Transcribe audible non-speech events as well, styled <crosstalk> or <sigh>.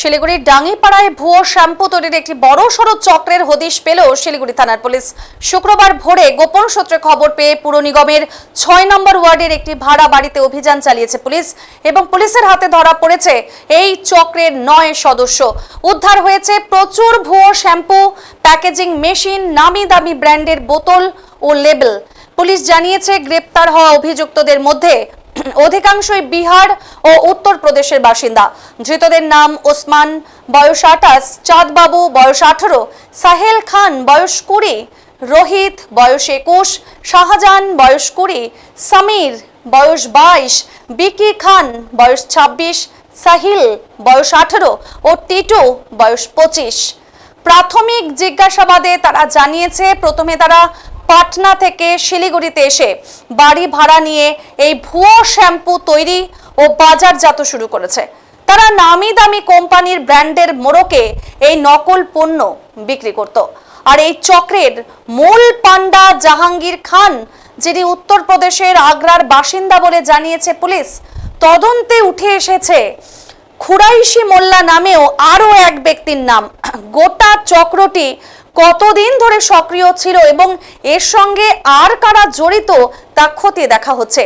শিলিগুড়ির ডাঙ্গিপাড়ায় ভুয়ো শ্যাম্পু তৈরির একটি বড় সড়ো চক্রের হদিশ পেল শিলিগুড়ি থানার পুলিশ। শুক্রবার ভোরে গোপন সূত্রে খবর পেয়ে পুর নিগমের ছয় নম্বর ওয়ার্ডের একটি ভাড়া বাড়িতে অভিযান চালিয়েছে পুলিশ এবং পুলিশের হাতে ধরা পড়েছে এই চক্রের নয় সদস্য। উদ্ধার হয়েছে প্রচুর ভুয়ো শ্যাম্পু, প্যাকেজিং মেশিন, নামি দামি ব্র্যান্ডের বোতল ও লেবেল। পুলিশ জানিয়েছে, গ্রেপ্তার হওয়া অভিযুক্তদের মধ্যে <clears throat> অধিকাংশই বিহার ও উত্তরপ্রদেশের বাসিন্দা। ধৃতদের নাম ওসমান, বয়স আঠাশ, চাঁদবাবু, বয়স আঠারো, সাহেল খান, বয়স কুড়ি, রোহিত, বয়স একুশ, শাহজাহান, বয়স কুড়ি, সমীর, বয়স বাইশ, বিকি খান, বয়স ছাব্বিশ, সাহিল, বয়স আঠারো ও টিটু, বয়স পঁচিশ। প্রাথমিক জিজ্ঞাসাবাদে তারা জানিয়েছে, প্রথমে তারা পাটনা থেকে শিলিগুড়িতে এসে বাড়ি ভাড়া নিয়ে এই ভুয়ো শ্যাম্পু তৈরি ও বাজারজাত শুরু করেছে। তারা নামি দামি কোম্পানির ব্র্যান্ডের মোড়কে এই নকল পণ্য বিক্রি করত। আর এই চক্রের মূল পান্ডা জাহাঙ্গীর খান, যিনি উত্তরপ্রদেশের আগ্রার বাসিন্দা বলে জানিয়েছে পুলিশ, তদন্তে উঠে এসেছে খুরাইশি মোল্লা নামেও আরও এক ব্যক্তির নাম। গোটা চক্রটি কতদিন ধরে সক্রিয় ছিল এবং এর সঙ্গে আর কারা জড়িত তা খতিয়ে দেখা হচ্ছে।